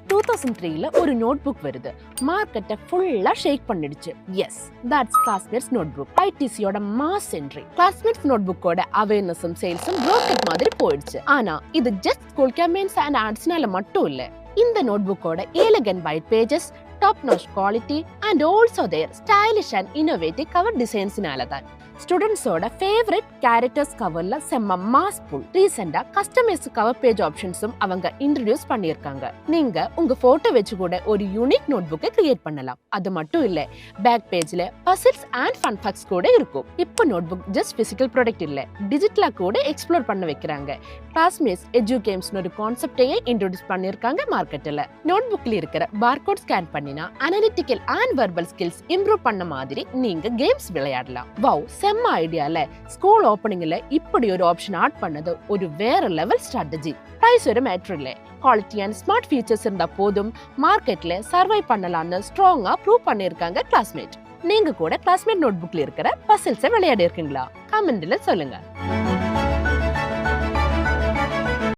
Two thousand த்ரீல ஒரு note book வருது மார்க்கெட்டை ஃபுல்லா ஷேக் பண்ணிடுச்சு. Yes that's classmates note book ஐடிசியோட மாஸ் என்ட்ரி கிளாஸ்மேட்ஸ் நோட் புக்கோட அவேர்னஸும் சேல்ஸும் ராக்கெட் மாதிரி போயிடுச்சு. ஆனா இது ஜஸ்ட் ஸ்கூல் கேம்பெயின்ஸ் அண்ட் ஆட்ஸ்னால மட்டும் இல்ல. இந்த நோட் புக்கோட elegant white pages top notch quality and also their stylish and innovative cover டிசைன்ஸ்னால தான் ஸ்டூடெண்ட்ஸோட ஃபேவரட் கேரக்டர்ஸ் கவர்ல செம்ம மாஸ் புல் ரீசெண்டா கஸ்டமைஸ் கவர் பேஜ் ஆப்ஷன்ஸும் அவங்க இன்ட்ரடியூஸ் பண்ணியிருக்காங்க நீங்க உங்க போட்டோ வச்சு கூட ஒரு யூனிக் நோட் புக்கை கிரியேட் பண்ணலாம் அது மட்டும் இல்ல பேக் பேஜ்ல பசில்ஸ் அண்ட் ஃபன் ஃபேக்ட்ஸ் கூட இருக்கும் இப்போ note book just physical product இல்ல டிஜிட்டலா கூட எக்ஸ்ப்ளோர் பண்ண வைக்கிறாங்க கிளாஸ்மேட்ஸ் எஜுகேம்ஸ்னு ஒரு கான்செப்டையே இன்ட்ரடியூஸ் பண்ணியிருக்காங்க மார்க்கெட்டில் நோட் புக்ல இருக்கிற பார்கோட் ஸ்கேன் பண்ணி பண்ணினா analytical and verbal skills improve பண்ண மாதிரி நீங்க கேம்ஸ் விளையாடலாம். வாவ் செம்ம ஐடியால ஸ்கூல் ஓப்பனிங்ல இப்படி ஒரு ஆப்ஷன் ஆட் பண்ணது ஒரு வேற லெவல் ஸ்ட்ராட்டஜி பிரைஸ் ஒரு மேட்ரு இல்லை. குவாலிட்டி அண்ட் ஸ்மார்ட் ஃபீச்சர்ஸ் இருந்தா போதும். மார்க்கெட்ல சர்வை பண்ணலாம்னு ஸ்ட்ராங்கா ப்ரூவ் பண்ணியிருக்காங்க கிளாஸ்மேட் நீங்க கூட கிளாஸ்மேட் நோட் புக்ல இருக்கிற பசில்ஸை விளையாடி இருக்கீங்களா கமெண்ட்ல சொல்லுங்க.